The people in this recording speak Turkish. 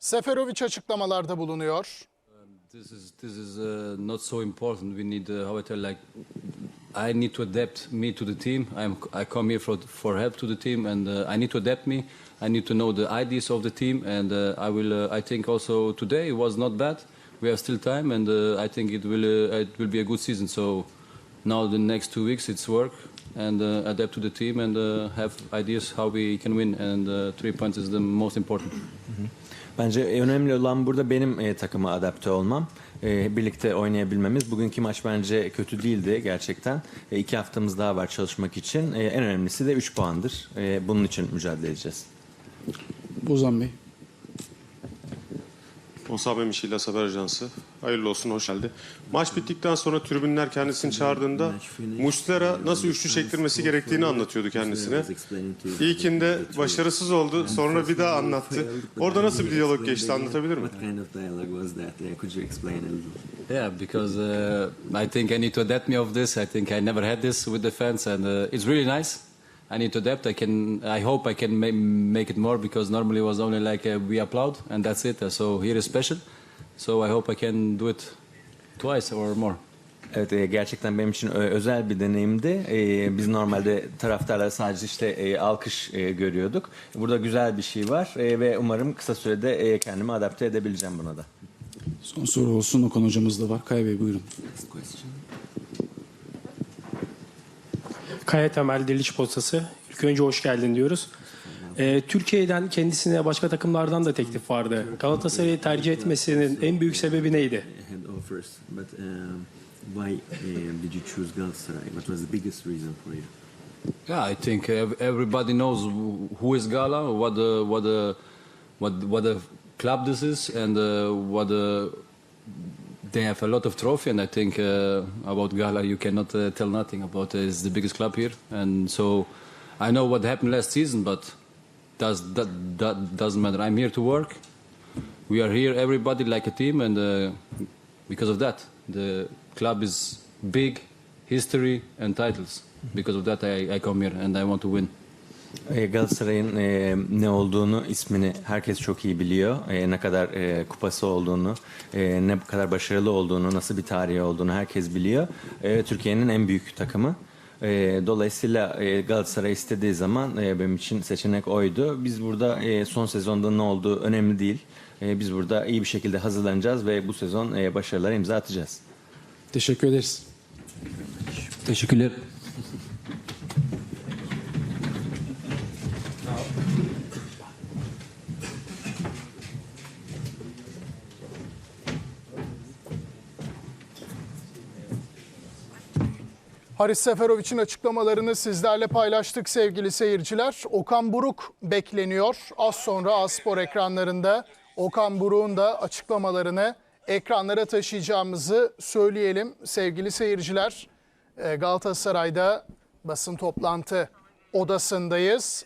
Seferovic açıklamalarda bulunuyor. This is this is uh, not so important. We need uh, how I tell like I need to adapt me to the team. I'm I come here for for help to the team, and uh, I need to adapt me. I need to know the ideas of the team, and uh, I will. Uh, I think also today was not bad. We have still time, and uh, I think it will uh, it will be a good season. So now the next two weeks it's work and uh, adapt to the team and uh, have ideas how we can win. And uh, three points is the most important. Bence önemli olan burada benim e, takıma adapte olmam. E, birlikte oynayabilmemiz. Bugünkü maç bence kötü değildi gerçekten. E, iki haftamız daha var çalışmak için. E, en önemlisi de 3 puandır. E, bunun için mücadele edeceğiz. Ozan Bey. Onsabe Mişi'yle Haber Ajansı. Hayırlı olsun, hoş geldi. Maç bittikten sonra tribünler kendisini çağırdığında Muslera nasıl üçlü çektirmesi gerektiğini anlatıyordu kendisine. İlkinde başarısız oldu, sonra bir daha anlattı. Orada nasıl bir diyalog geçti anlatabilir mi? Yeah, because uh, I think I need to adapt me of this. I think I never had this with the fans, and uh, it's really nice. I need to adapt. I can. I hope I can ma- make it more because normally it was only like uh, we applaud and that's it. So here is special. So I hope I can do it twice or more. Evet e, gerçekten benim için ö- özel bir deneyimdi. E, biz normalde taraftarlar sadece işte e, alkış e, görüyorduk. Burada güzel bir şey var e, ve umarım kısa sürede e, kendimi adapte edebileceğim buna da. Son soru olsun Okan hocamız da var. Kaya Bey buyurun. Next question. Kaya Temel Diriliş Postası. İlk önce hoş geldin diyoruz. Ee, Türkiye'den kendisine başka takımlardan da teklif vardı. Galatasaray'ı tercih etmesinin en büyük sebebi neydi? Um, why um, did you choose Galatasaray? What was the biggest reason for you? Yeah, I think ev- everybody knows wh- who is Gala, what the what the what what the club this is, and uh, what the they have a lot of trophy. And I think uh, about Gala, you cannot uh, tell nothing about. Uh, it's the biggest club here, and so I know what happened last season, but does that that doesn't matter. I'm here to work. We are here, everybody like a team, and uh, because of that, the club is big, history and titles. Because of that, I, I come here and I want to win. E, Galatasaray'ın e, ne olduğunu, ismini herkes çok iyi biliyor. E, ne kadar e, kupası olduğunu, e, ne kadar başarılı olduğunu, nasıl bir tarihi olduğunu herkes biliyor. E, Türkiye'nin en büyük takımı. E, dolayısıyla e, Galatasaray istediği zaman e, benim için seçenek oydu. Biz burada e, son sezonda ne olduğu önemli değil. E, biz burada iyi bir şekilde hazırlanacağız ve bu sezon e, başarılara imza atacağız. Teşekkür ederiz. Teşekkürler. Haris Seferovic'in açıklamalarını sizlerle paylaştık sevgili seyirciler. Okan Buruk bekleniyor. Az sonra Aspor ekranlarında Okan Buruk'un da açıklamalarını ekranlara taşıyacağımızı söyleyelim sevgili seyirciler. Ee, Galatasaray'da basın toplantı odasındayız.